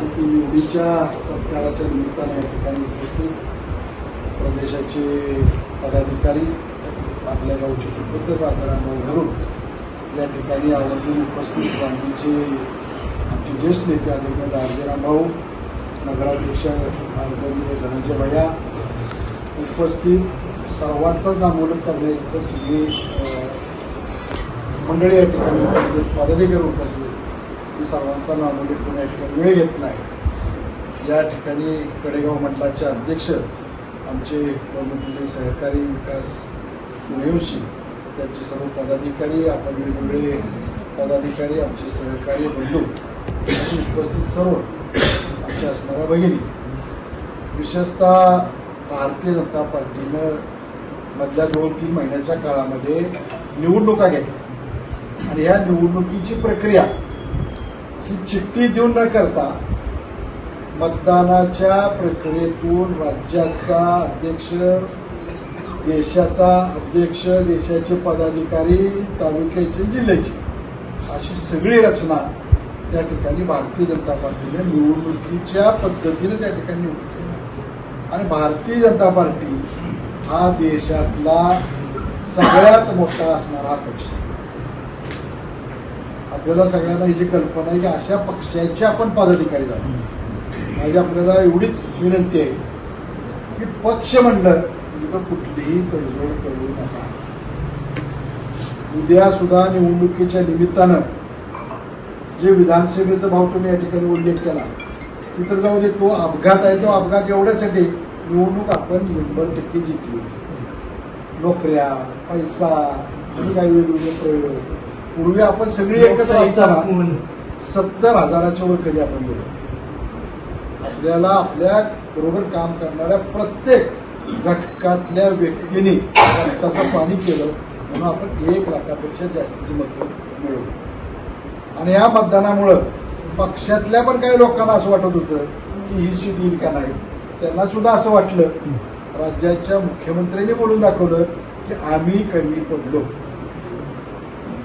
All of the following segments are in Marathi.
आणि ती निवडीच्या सत्काराच्या निमित्ताने या ठिकाणी उपस्थित प्रदेशाचे पदाधिकारी आपल्या गावचे सुपुत्र बाजारांना घरून या ठिकाणी आवर्जून उपस्थित गांधीचे आमचे ज्येष्ठ नेते आदरणीय दार्जीराम भाऊ नगराध्यक्ष आदरणीय धनंजय भैया उपस्थित सर्वांचाच नामोलक करण्याची सगळी मंडळी या ठिकाणी उपस्थित पदाधिकारी उपस्थित. मी सर्वांचा नामोल्लेख म्हणजे कोणी या ठिकाणी वेळ घेत नाही. या ठिकाणी कडेगाव मंडळाचे अध्यक्ष आमचे प्रमुख सहकारी विकास सुनेवशी त्यांचे सर्व पदाधिकारी आपण वेगवेगळे पदाधिकारी आमचे सहकारी बंधू आणि उपस्थित सर्व आमच्या असणाऱ्या भगिनी. विशेषतः भारतीय जनता पार्टीनं मधल्या दोन तीन महिन्याच्या काळामध्ये निवडणुका घेतल्या. आणि ह्या निवडणुकीची प्रक्रिया ही चिठ्ठी देऊन न करता मतदानाच्या प्रक्रियेतून राज्याचा अध्यक्ष देशाचा अध्यक्ष देशाचे पदाधिकारी तालुक्याचे जिल्ह्याचे अशी सगळी रचना त्या ठिकाणी भारतीय जनता पार्टीने निवडणुकीच्या पद्धतीने त्या ठिकाणी निवडून केली आणि भारतीय जनता पार्टी हा देशातला सगळ्यात मोठा असणारा पक्ष आहे. आपल्याला सगळ्यांना ही जी कल्पना आहे की अशा पक्षाचे आपण पदाधिकारी झालो. माझी आपल्याला एवढीच विनंती आहे की पक्ष म्हणलं कुठलीही तडजोड करू नका. उद्या सुद्धा निवडणुकीच्या निमित्तानं जे विधानसभेचा भाव तुम्ही या ठिकाणी उल्लेख केला तिथं जाऊ दे तो अपघात आहे तो अपघात एवढ्यासाठी निवडणूक आपण शंभर टक्के जिंकली. नोकऱ्या पैसा आणि काही वेगवेगळे प्रयोग. पूर्वी आपण सगळी एकत्र असताना सत्तर हजाराच्या वर कधी आपण गेलो? आपल्याला आपल्या बरोबर काम करणाऱ्या प्रत्येक घटकातल्या व्यक्तीने रक्ताचं पाणी केलं म्हणून आपण एक लाखापेक्षा जास्तीची मतं मिळवली. आणि या मतदानामुळं पक्षातल्या पण काही लोकांना असं वाटत होतं की ही सीट येईल का नाही. त्यांना सुद्धा असं वाटलं. राज्याच्या मुख्यमंत्र्यांनी बोलून दाखवलं की आम्ही कमी पडलो.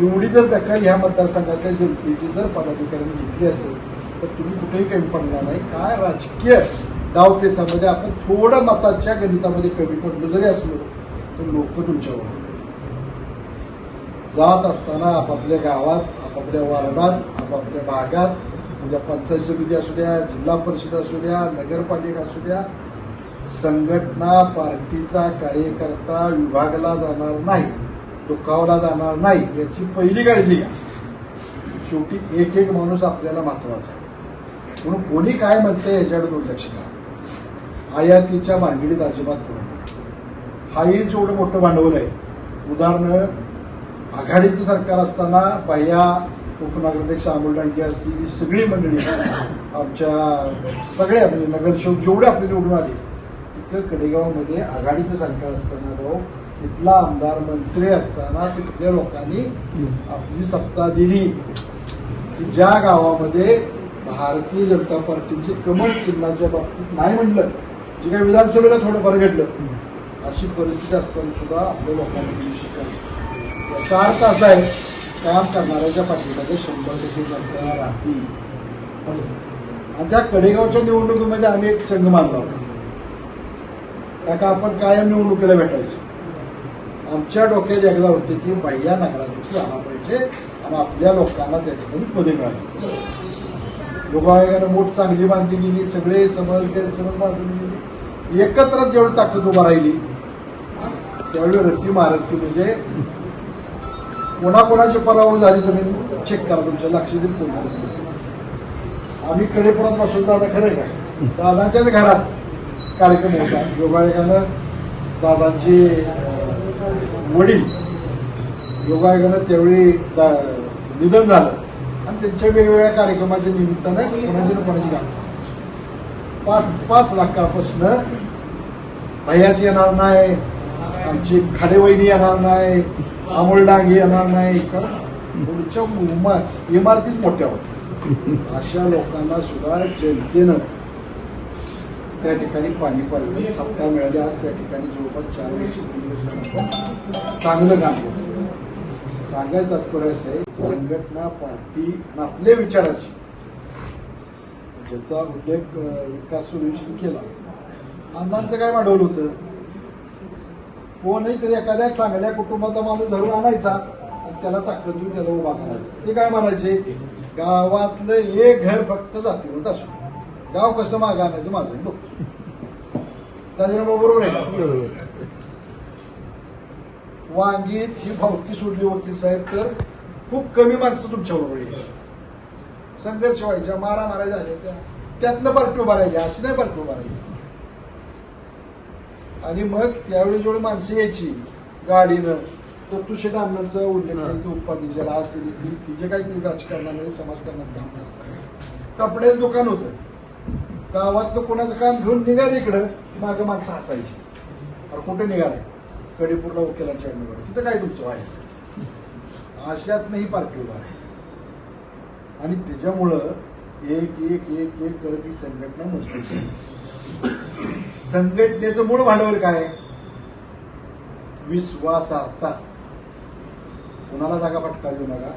एवढी जर दखल ह्या मतदारसंघातल्या जनतेची जर पदाधिकाऱ्यांनी घेतली असेल तर तुम्ही कुठेही कमी पडणार नाही. काय राजकीय डावपेचामध्ये आपण थोडं मताच्या गणितामध्ये कमी पडलो जरी असलो तर लोक तुमच्यावर जात असताना आपापल्या गावात आपापल्या वार्डात आपापल्या भागात म्हणजे पंचायत समिती असू द्या जिल्हा परिषद असू द्या नगरपालिका असू द्या संघटना पार्टीचा कार्यकर्ता विभागला जाणार नाही. दुखावला जाणार नाही याची पहिली काळजी घ्या. शेवटी एक एक माणूस आपल्याला महत्त्वाचा आहे. म्हणून कोणी काय म्हणते याच्याकडे दुर्लक्ष करा. आयातीच्या भानगडीत अजिबात करून नका. हाही जेवढं मोठं भांडवल आहे. उदाहरणं आघाडीचं सरकार असताना बाह्या उपनगराध्यक्ष अमोल डांगे असतील ही सगळी मंडळी आमच्या सगळ्या म्हणजे नगरसेवक जेवढे आपले निवडून आले तिथं कडेगावमध्ये आघाडीचं सरकार असताना भाऊ तिथला आमदार मंत्री असताना तिथल्या लोकांनी आपली सत्ता दिली. की ज्या गावामध्ये भारतीय जनता पार्टीचे कमल चिन्हाच्या बाबतीत नाही म्हणलं जे काही विधानसभेला थोडंफार घडलं अशी परिस्थिती असताना सुद्धा आपल्या लोकांनी दिली शिकायला याचा अर्थ असा आहे काम करणाऱ्याच्या पाठीमध्ये शंभर टक्के जनता राहतील. आणि त्या कडेगावच्या निवडणुकीमध्ये आम्ही एक चंग मानला होता. त्या का आपण कायम निवडणुकीला भेटायचो. आमच्या डोक्यात एकदा होते की बाह्या नगराध्यक्ष झाला पाहिजे आणि आपल्या लोकांना त्या ठिकाणी पदे मिळाली लोकांना मोठ चांगली बांधली गेली सगळे समज गैरसमज बांधून गेली. एकत्र जेवढी ताकद उभा राहिली त्यावेळी रत्ती मारती म्हणजे कोणाकोणाची पराभव झाली तुम्ही? चेक करा तुमच्या लक्षात फोन आम्ही कडेपुरात बसून दादा खरं का? दादांच्याच घरात कार्यक्रम होता. योगायोगानं दादांची वडील योगायोगानं त्यावेळी निधन झालं. आणि त्यांच्या वेगवेगळ्या कार्यक्रमाच्या निमित्तानं कोणाची ना कोणाची गाठ. पाच पाच लाखापासून भैयाची येणार नाही आमची खाडेवहिनी येणार नाही आमोळडांग येणार नाही कारण पुढच्या इमारतीच मोठ्या होत्या. अशा लोकांना सुद्धा जनतेनं त्या ठिकाणी पाणी पाहिजे म्हणजे सप्ताह मिळाले आज त्या ठिकाणी जवळपास चार वर्ष तीन वर्षानंतर चांगलं काम केलं सांगायचं तात्पर्य असं आहे संघटना पार्टी आणि आपल्या विचाराची. ज्याचा उल्लेख अं, विकास केला. अण्णांचं काय वाढवलं होतं? कोणही तरी एखाद्या चांगल्या कुटुंबाचा माणूस धरून आणायचा आणि त्याला ताकद देऊन त्याला उभा करायचा. ते काय म्हणायचे? गावातलं एक घर फक्त जातीवर असू गाव कसं मागं आणायचं माझं लोक त्याच्यानं बरोबर आहे का? वांगीत ही भावकी सोडली वकील साहेब तर खूप कमी माणसं तुमच्या बरोबर यायची संघर्ष व्हायच्या मारा मारा झाल्या त्या. त्यातनं पार्टी उभा राहिली अशी नाही पार्टी उभा राहिली. आणि मग त्यावेळी जेवढी माणसं यायची गाडीनं तर तुषे अण्णांचा उल्लेख उपाध्यक्षाला आज तिथे तिचे काही राजकारणामध्ये समाजकारणात काम कपड्याचं दुकान होतं. गावातलं कोणाचं काम घेऊन निघालं इकडं मागं माणसं हसायची. अरे कुठे निघाले? कडेपूरला वकिलांच्या अड्ड्यावर तिथं काय तुमचं व्हायचं अशात नाही पार्टी उभा आहे. आणि त्याच्यामुळं एक एक एक एक करत ही संघटना मजबूत झाली. संघटनेचं मूळ भांडवल काय? विश्वासार्हता. कुणाला जागा फटका देऊ नका?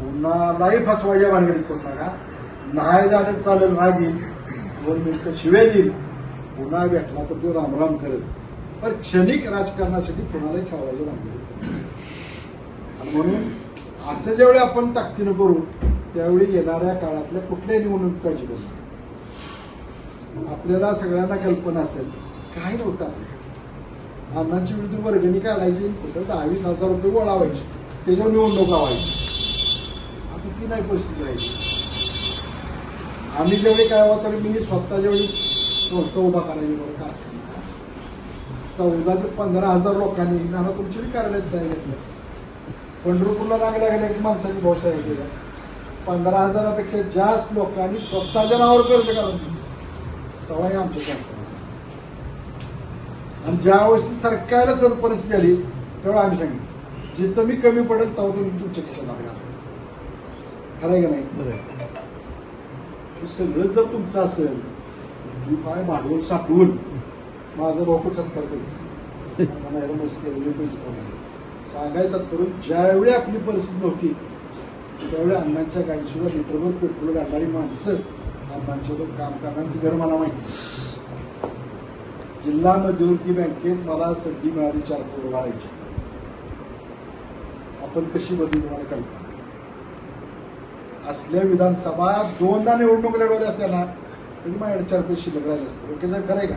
कुणालाही फसवायच्या भानगडीत करू नका. नाही जाणं चालेल रागी दोन मिनिटं शिव्या देईल पुन्हा भेटला तर तो रामराम करेल. पण क्षणिक राजकारणासाठी कोणालाही खेळवायला लागले आणि म्हणून असं ज्यावेळी आपण ताकदीनं करू त्यावेळी येणाऱ्या काळातल्या कुठल्याही निवडणुकाची बस करू आपल्याला सगळ्यांना कल्पना असेल काय नव्हतं आपल्याकडे अण्णांची विरुद्ध वर्गणी काढायची कुठं दहा वीस हजार रुपये गोळा व्हायचे त्याच्यावर निवडणूक व्हायची आता ती नाही परिस्थिती राहिली. आम्ही जेवढे काय होतं मी स्वतः जेवढी संस्था उभा करायची बरं कारखाना चौदा ते पंधरा हजार लोकांनी नाना तुमच्या बी कार्यालयात सह्या पंढरपूरला रांग लागल्या की माणसाची भाऊ सह्या केल्या पंधरा हजारापेक्षा जास्त लोकांनी स्वतःच्या नावावर कर्ज काढून तेव्हाही आमच्या आणि ज्या वेळेस ती सरकारला सर परिस्थिती आली तेव्हा आम्ही सांगितलं जिथं मी कमी पडेल तेव्हा तुम्ही तुमच्या खिशात हात घालायचं. खरं आहे का नाही? हे सगळं जर तुमचं असेल तुम्ही काय भांडवल साठवून माझं भाऊ सत्कार करेल मला केलं, करून ज्यावेळी आपली परिस्थिती नव्हती त्यावेळी अण्णांच्या गाडीसुद्धा लिटरभर पेट्रोल घालणारी माणसं अण्णांच्यावर काम करणार ती मला माहिती जिल्हा मध्यवर्ती बँकेत मला संधी मिळाली चार करोड भरायची. आपण कशी बदली तुम्हाला कल्पना असल्या विधानसभा दोनदा निवडणूक लढवल्या असत्या ना तरी माझ्याकडे चार पैसे शिल्लक राहिले असते. ओके सर खरंय का?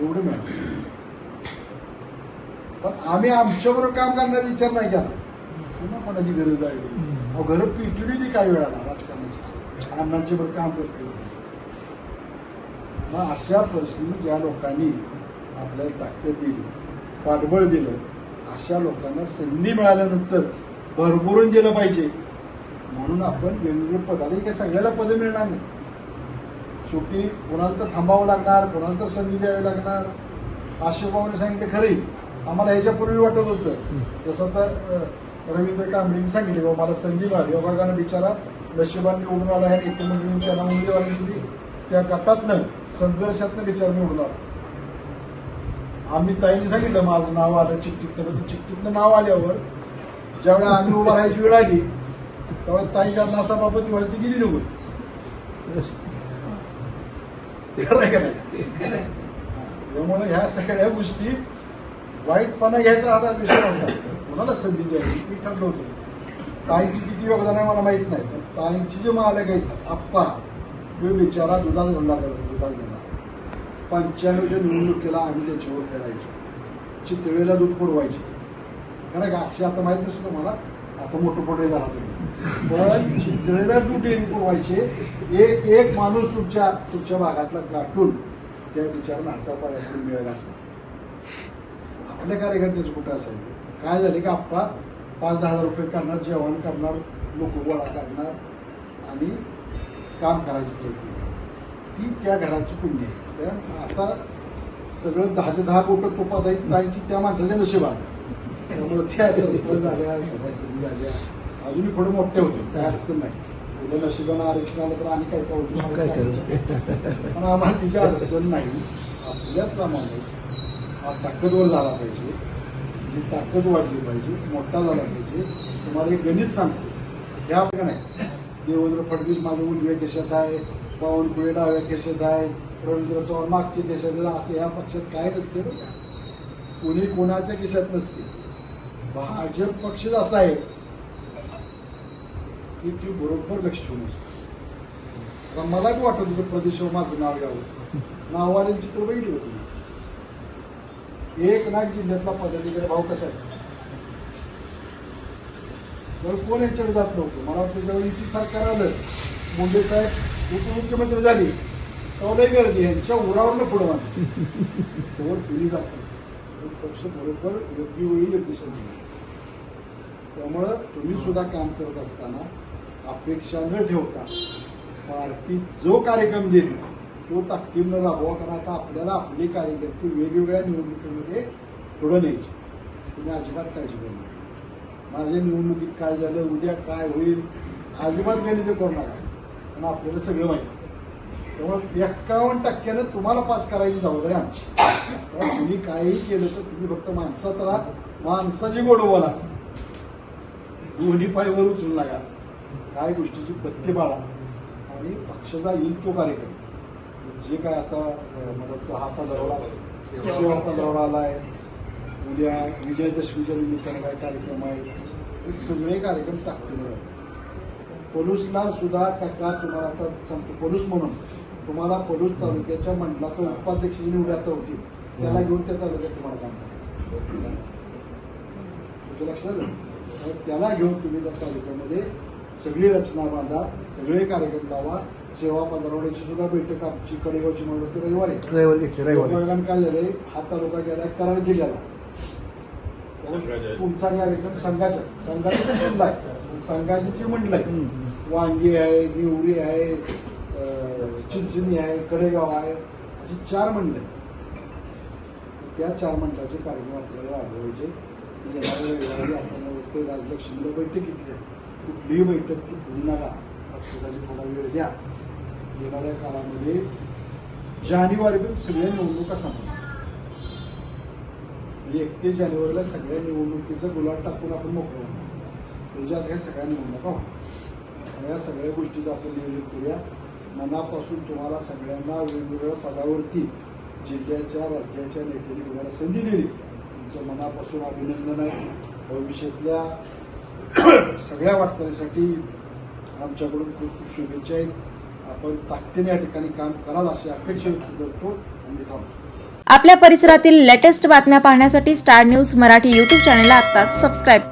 एवढं मिळालं पण आम्ही आमच्याबरोबर काम करण्याचा विचार नाही केला. पुन्हा कोणाची गरज आहे? अहो घरं पिटली ती काही वेळाला राजकारणाची. अण्णांचे बरोबर काम करते. मग अशा परिस्थितीत ज्या लोकांनी आपल्याला ताकद दिली पाठबळ दिलं अशा लोकांना संधी मिळाल्यानंतर भरभरून दिलं पाहिजे. म्हणून आपण वेगवेगळे पद आता काही सगळ्याला पदं मिळणार नाही शेवटी कोणाला तर थांबावं लागणार कोणाला तर संधी द्यावी लागणार. आशोबाने सांगितलं खरी. आम्हाला ह्याच्यापूर्वी वाटत होतं. जसं तर रवींद्र कांबळीने सांगितले बाबा मला संधी मिळाली. योगागानं बिचारा नशिबाने निवडून आला आहे मंडळी त्यांना उमेदवारी त्या गटातनं संघर्षातनं बिचारा निवडून आला. आम्ही ताईने सांगितलं माझं नाव आलं ते चिठ्ठीतनं नाव आल्यावर ज्यावेळेला आम्ही उभा राहायची वेळ आली तेव्हा ताई नासाबाबत व्हायची गेली नव्हती. खरं आहे का नाही? त्यामुळे ह्या सगळ्या गोष्टी वाईटपणा घ्यायचा आता विषय होता. कोणाला संधी द्यायची? मी ठरलो होतो. ताईंची किती योगदान आहे मला माहीत नाही. पण ताईंची जे मालक आहेत आप्पा तो बिचारा दुधाचा धंदा करतो दुधाचा धंदा. पंच्याण्णवच्या निवडणुकीला आम्ही त्याच्यावर फिरायचो. चितळेला दूध पुरवायचे. खरं का? अक्षय आता माहीत नसतं मला आता मोठं पुढे झाला तुम्ही. पण चितळेला दूध व्हायचे पुरवायचे. एक एक माणूस तुमच्या तुमच्या भागातला गाठून त्या विचारानं हातापायाकडून मिळ घातला आपल्या कार्यकर्त्याचं कुठं असायचं काय झालं की आप्पा पाच दहा हजार रुपये करणार जेवण करणार लोक गोळा करणार आणि काम करायची प्रयत्न ती त्या घराची पुण्य आहे. त्या आता सगळं दहाचे दहा कोट तुपात आहेत ताईची त्या माणसाच्या नशिबात. त्यामुळे त्या सरपंच झाल्या सभापती झाल्या. अजूनही थोडे मोठे होते. काय अडचण नाही. उद्या नशिबानं आरक्षण आलं तर आणि काय काय नाही. पण आम्हाला तिची अडचण नाही. आपल्यातला माणूस हा ताकदवर झाला पाहिजे. ही ताकद वाढली पाहिजे मोठा झाला पाहिजे. तुम्हाला एक गणित सांगतो. ह्या का नाही देवेंद्र फडणवीस माझ्या उजव्या केशात आहे बावनकुळे डाव्या केशात आहे रवींद्र चव्हाण मागच्या केशात असं ह्या पक्षात काय नसते कोणी कोणाच्या केशात नसते. भाजप पक्ष असा आहे. की ती बरोबर लक्ष ठेवून असतो. आता मला बी वाटत होतं प्रदेशावर माझं नाव यावं. नावाने चित्र बघितलं होतं एक नाग जिल्ह्यातला पदाधिकारी भाऊ कसा आहे? तर कोण याच्यावर जात नव्हतं? मला वाटतं जेव्हा युती सरकार आलं मुंडे साहेब उपमुख्यमंत्री झाली तेव्हा गर्दी यांच्या उरावरनं पुढं माणसं. पिढी जात पक्ष बरोबर योग्य वेळी योग्य संधी त्यामुळं तुम्ही सुद्धा काम करत असताना अपेक्षा न ठेवता पार्टी जो कार्यक्रम देईल तो ताकदीनं राबवा कारण आता आपल्याला आपले कार्यकर्ते वेगवेगळ्या निवडणुकीमध्ये पुढं न्यायचे. तुम्ही अजिबात काळजी करू नका. माझ्या निवडणुकीत काय झालं उद्या काय होईल अजिबात गणित करू नका. पण आपल्याला सगळं माहिती त्यामुळे एक्कावन्न टक्क्यानं तुम्हाला पास करायची जबाबदारी आमची. त्यामुळे तुम्ही काहीही केलं तर तुम्ही फक्त माणसात राहा माणसाची गोड बोला. दोन्ही पायवर उचलू नका. काय गोष्टीची पत्ते बाळा आणि पक्षाचा येईल तो कार्यक्रम. जे काय आता अं, मला वाटतं हा पंधरवडा सेवा पंधरवडा आलाय. उद्या विजयादशमीच्या निमित्तानं काय कार्यक्रम आहे? हे सगळे कार्यक्रम ताकदीनं पलूसला सुद्धा काका तुम्हाला आता सांगतो. पलूस म्हणून. तुम्हाला पलूस तालुक्याच्या मंडळाचा उपाध्यक्ष जी निवड आता होती त्याला घेऊन त्या तालुक्यात तुम्हाला काम करायचं तुमच्या लक्षात आलं? त्याला घेऊन तुम्ही त्या तालुक्यामध्ये सगळी रचना बांधा सगळे कार्यक्रम लावा. सेवा पंधरवड्याची सुद्धा बैठक आमची कडेगावची म्हणून होती रविवारी. रविवारी घेतली रविवारी. काय झालंय हा तालुका गेलाय कराड जिल्ह्याला. तुमचा कार्यक्रम संघाचा संघाचा आहे. संघाची जी मंडळ आहे वांगी आहे निवडी आहे चिंचणी आहे कडेगाव आहे अशी चार मंडळ आहेत. त्या चार मंडळाचे कार्यक्रम आपल्याला राबवायचे येणाऱ्या रविवारी आपण राजलक्ष्मीला बैठक घेतली आहे. कुठलीही बैठक चुकवू नका. पक्षासाठी थोडा वेळ द्या. येणाऱ्या काळामध्ये जानेवारीपर्यंत सगळ्या निवडणुका संपणार. म्हणजे एकतीस जानेवारीला सगळ्या निवडणुकीचं गुलाब टाकून आपण मोकळं होणार. त्याच्यात ह्या सगळ्या निवडणुका होणार. या सगळ्या गोष्टीचं आपण नियोजन करूया. मनापासून तुम्हाला सगळ्यांना वेगवेगळ्या पदावरती जिल्ह्याच्या राज्याच्या नेत्यांनी तुम्हाला संधी दिली. तुमचं मनापासून अभिनंदन आहे. भविष्यातल्या सगळ्या वाटचालीसाठी आमच्याकडून खूप खूप शुभेच्छा आहेत. आपण ताकदीने या ठिकाणी काम कराल अशी अपेक्षा व्यक्त करतो. आणि थांबतो. आपल्या परिसरातील लेटेस्ट बातम्या पाहण्यासाठी स्टार न्यूज मराठी यूट्यूब चॅनलला आत्ताच सबस्क्राईब करा.